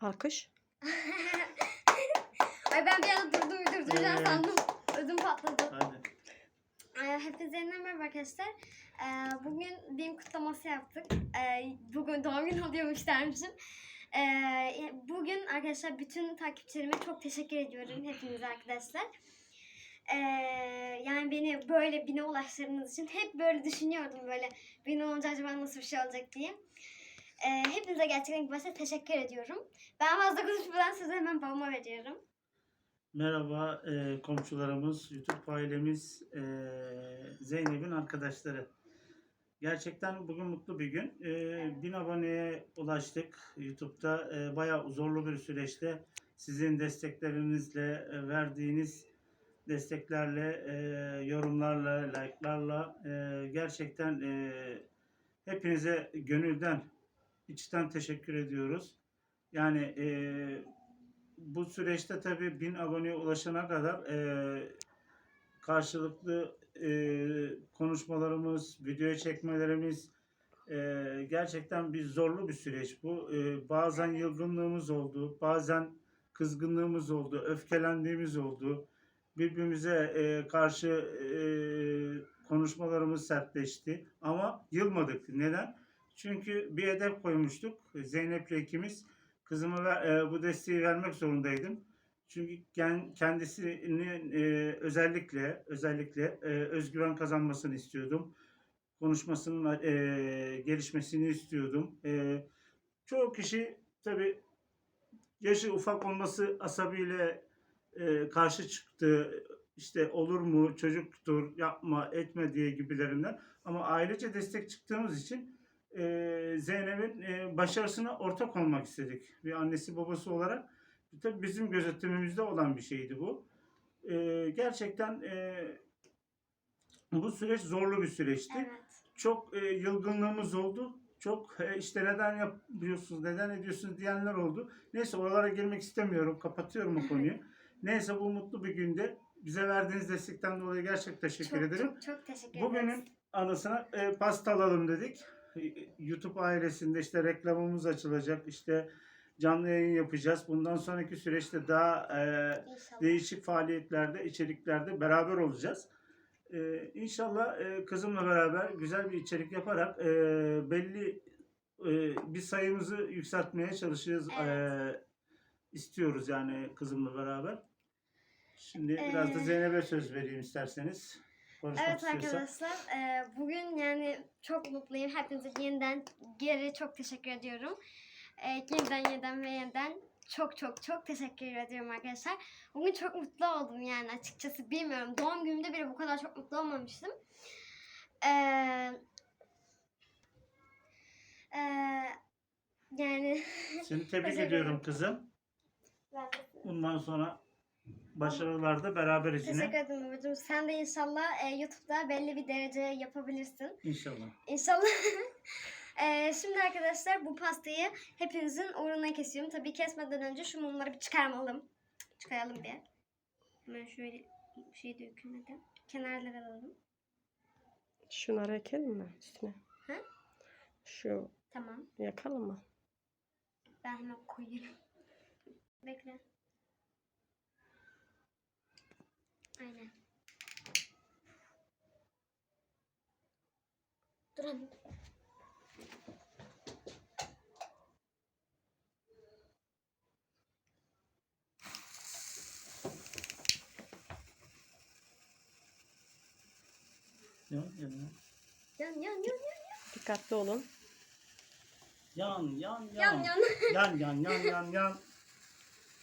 Alkış. Ay ben bir anda durdu uyduracağım Evet. sandım. Ödüm patladı. Hadi. Ee, Hepinize merhaba arkadaşlar. Ee, Bugün bir kutlaması yaptık. Ee, Bugün doğum günü oluyormuş dermişim. Ee, Bugün arkadaşlar bütün takipçilerime çok teşekkür ediyorum hepinize arkadaşlar. Ee, yani beni böyle bine ulaştırdığınız için hep böyle düşünüyordum böyle bin olunca acaba nasıl bir şey olacak diye. Ee, hepinize gerçekten ilk başta teşekkür ediyorum. Ben fazla konuşmadan sözü hemen babama veriyorum. Merhaba e, komşularımız, YouTube ailemiz, e, Zeynep'in arkadaşları. Gerçekten bugün mutlu bir gün. E, bin aboneye ulaştık. YouTube'da e, bayağı zorlu bir süreçte sizin desteklerinizle, e, verdiğiniz desteklerle, e, yorumlarla, like'larla e, gerçekten e, hepinize gönülden, içten teşekkür ediyoruz. Yani e, bu süreçte tabii bin aboneye ulaşana kadar e, karşılıklı e, konuşmalarımız, video çekmelerimiz e, gerçekten bir zorlu bir süreç bu. E, bazen yılgınlığımız oldu, bazen kızgınlığımız oldu, öfkelendiğimiz oldu. Birbirimize e, karşı e, konuşmalarımız sertleşti ama yılmadık. Neden? Çünkü bir hedef koymuştuk. Zeynep'le ikimiz kızıma ver- e, bu desteği vermek zorundaydım. Çünkü kendisinin e, özellikle özellikle e, özgüven kazanmasını istiyordum. Konuşmasının e, gelişmesini istiyordum. E, çoğu kişi tabi yaşı ufak olması asabiyle e, karşı çıktı. İşte olur mu çocuktur yapma etme diye gibilerinden. Ama ailece destek çıktığımız için e, Zeynep'in e, başarısına ortak olmak istedik. Bir annesi babası olarak. Tabii bizim gözetimimizde olan bir şeydi bu. E, gerçekten e, bu süreç zorlu bir süreçti. Evet. Çok e, yılgınlığımız oldu. Çok e, işte neden yapıyorsunuz, neden ediyorsunuz diyenler oldu. Neyse oralara girmek istemiyorum. Kapatıyorum o konuyu. Neyse bu mutlu bir günde bize verdiğiniz destekten dolayı gerçekten teşekkür çok, ederim. Çok, çok teşekkür Bugünün ederiz. anısına e, pasta alalım dedik. E, YouTube ailesinde işte reklamımız açılacak. İşte canlı yayın yapacağız. Bundan sonraki süreçte daha e, İnşallah. değişik faaliyetlerde, içeriklerde beraber olacağız. E, inşallah e, kızımla beraber güzel bir içerik yaparak e, belli e, bir sayımızı yükseltmeye çalışacağız. E, Evet. istiyoruz yani kızımla beraber. Şimdi biraz da Ee, Zeynep'e söz vereyim isterseniz. Konuşmak Evet istiyorsa. arkadaşlar e, bugün yani çok mutluyum. Hepinize yeniden geri çok teşekkür ediyorum. E, yeniden yeniden ve yeniden çok çok çok teşekkür ediyorum arkadaşlar. Bugün çok mutlu oldum yani açıkçası bilmiyorum. Doğum günümde bile bu kadar çok mutlu olmamıştım. E, e, yani Seni tebrik ediyorum kızım. ben de Bundan sonra başarılarda beraberiz teşekkür yine. ederim babacığım. Sen de inşallah e, YouTube'da belli bir derece yapabilirsin. İnşallah. İnşallah. Eee, şimdi arkadaşlar bu pastayı hepinizin uğruna kesiyorum. Tabii kesmeden önce şu mumları bir çıkarmalım. Çıkaralım bir. Hemen şöyle şey dökülmeden. Kenarlara alalım. Şunları ekelim mi üstüne? Hı? Şu Tamam. yakalım mı? Ben hemen koyuyorum. Bekle. Aynen. Dur anne. Yan yan Yan yan yan Dikkatli olun. yan yan yan. yan Yan yan. yan yan yan yan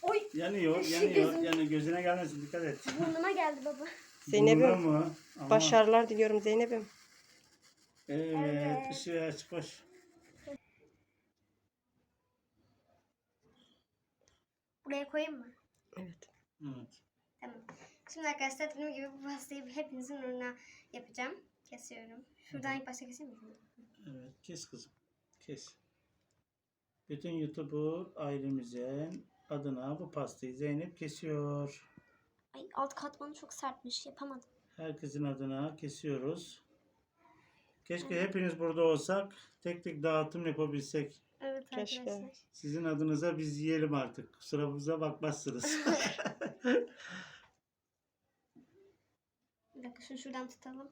Oy yanıyor Şu yanıyor gözüm- yani gözüne gelmesin dikkat et. burnuma geldi baba. Burnuna Zeynep'im mı? Başarılar diliyorum Zeynep'im. Evet, Evet. ışığı aç koş. Buraya koyayım mı? Evet. Evet. Tamam. Şimdi arkadaşlar dediğim gibi bu pastayı hepinizin önüne yapacağım. Kesiyorum. Şuradan ilk başta keseyim mi? Evet kes kızım kes. Bütün YouTuber ailemizin adına bu pastayı Zeynep kesiyor. Ay alt katmanı çok sertmiş. Yapamadım. Herkesin adına kesiyoruz. Keşke hepiniz burada olsak, tek tek dağıtım yapabilsek. Evet Keşke. arkadaşlar. Sizin adınıza biz yiyelim artık. Kusurumuza bakmazsınız. Bir dakika şunu şuradan tutalım.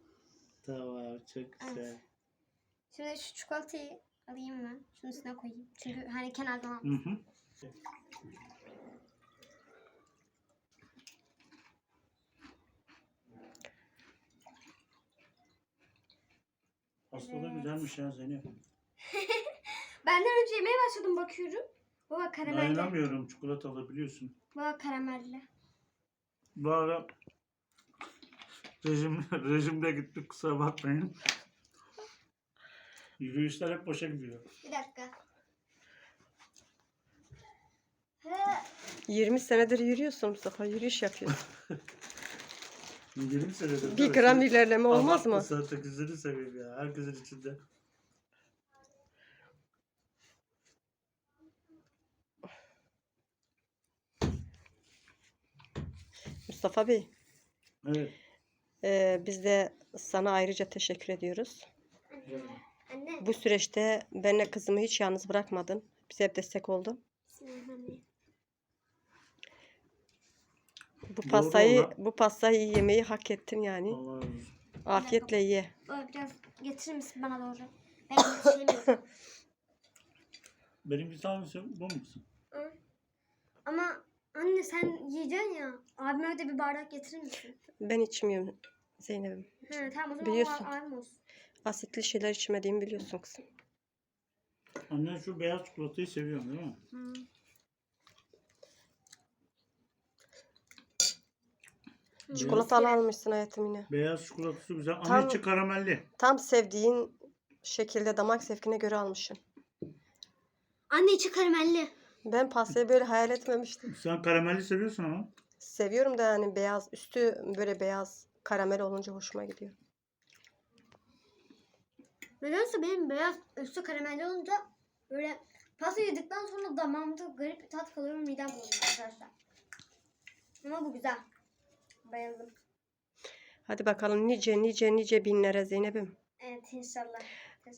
tamam çok güzel. Şimdi şu çikolatayı alayım mı? Şunun üstüne koyayım. Çünkü hani kenardan al. Hı hı. Da Evet. güzelmiş ya Zeynep. Benden önce yemeye başladım bakıyorum. Baba karamelli. Dayanamıyorum çikolatalı biliyorsun. Baba karamelli. Bu ara rejim, rejimde gittik kusura bakmayın. Yürüyüşler hep boşa gidiyor. Bir dakika. He, 20 senedir yürüyorsun Mustafa. Yürüyüş yapıyorsun. 20 senedir. Bir gram ilerleme olmaz mı? Zaten gözünü seveyim ya. Herkesin içinde. Mustafa Bey, Evet. e, biz de sana ayrıca teşekkür ediyoruz. Anne. Anne. Bu süreçte benle kızımı hiç yalnız bırakmadın. Bize hep destek oldun. Bismillahirrahmanirrahim. Bu Doğru pastayı olan- bu pastayı yemeyi hak ettin yani. Allah razı olsun. Afiyetle ye. Baba biraz getirir misin bana doğru? Ben yetişemiyorum. Benim bir tanesi bu musun? Ama anne sen yiyeceksin ya. Abime de bir bardak getirir misin? Ben içmiyorum Zeynep'im. He, tamam o zaman Biliyorsun. o abim olsun. Asitli şeyler içmediğimi biliyorsun kızım. Annen şu beyaz çikolatayı seviyorsun değil mi? Hı. Çikolatalı almışsın hayatım yine. Beyaz çikolatası güzel ama Tam- içi karamelli. Tam sevdiğin şekilde damak zevkine göre almışsın. Anne içi karamelli. Ben pastayı böyle hayal etmemiştim. Sen karamelli seviyorsun ama. Seviyorum da yani beyaz, üstü böyle beyaz karamel olunca hoşuma gidiyor. Nedense benim beyaz üstü karamelli olunca böyle pasta yedikten sonra damağımda garip bir tat kalıyor midem bulanıyor arkadaşlar. Ama bu güzel. Bayıldım. Hadi bakalım nice nice nice binlere Zeynep'im. Evet inşallah.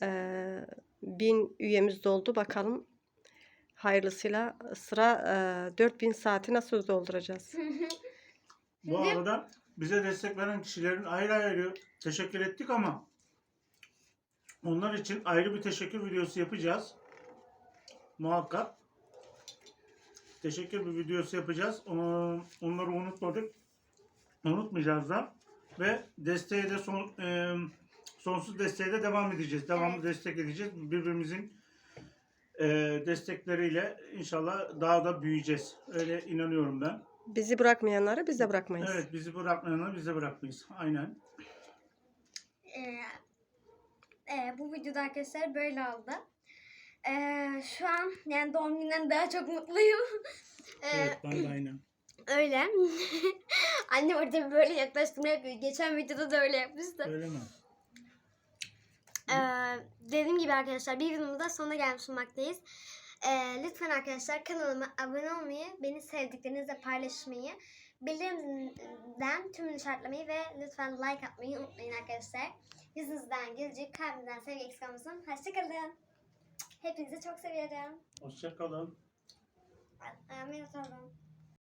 Ee, bin üyemiz doldu bakalım. Hayırlısıyla sıra e, 4000 saati nasıl dolduracağız? Bu arada bize destek veren kişilerin ayrı ayrı teşekkür ettik ama onlar için ayrı bir teşekkür videosu yapacağız. Muhakkak. Teşekkür bir videosu yapacağız. Onları unutmadık. Unutmayacağız da. Ve desteğe de son, e, sonsuz desteğe de devam edeceğiz. Devamlı Evet. destek edeceğiz. Birbirimizin e, destekleriyle inşallah daha da büyüyeceğiz. Öyle inanıyorum ben. Bizi bırakmayanları biz de bırakmayız. Evet bizi bırakmayanları bize bırakmayız. Aynen. Ee, e, bu videoda arkadaşlar böyle oldu. Ee, şu an yani doğum günden daha çok mutluyum. Ee, Evet ben de aynen. Öyle. Annem orada böyle yaklaştırma yapıyor. Geçen videoda da öyle yapmıştı. Öyle mi? Ee, dediğim gibi arkadaşlar bir videomuzda sonuna gelmiş olmaktayız. Ee, lütfen arkadaşlar kanalıma abone olmayı, beni sevdiklerinizle paylaşmayı, bildirimden tümünü işaretlemeyi ve lütfen like atmayı unutmayın arkadaşlar. Yüzünüzden gelecek, kalbinizden sevgi eksik olmasın. Hoşçakalın. Hepinizi çok seviyorum. Hoşçakalın. Amin olun.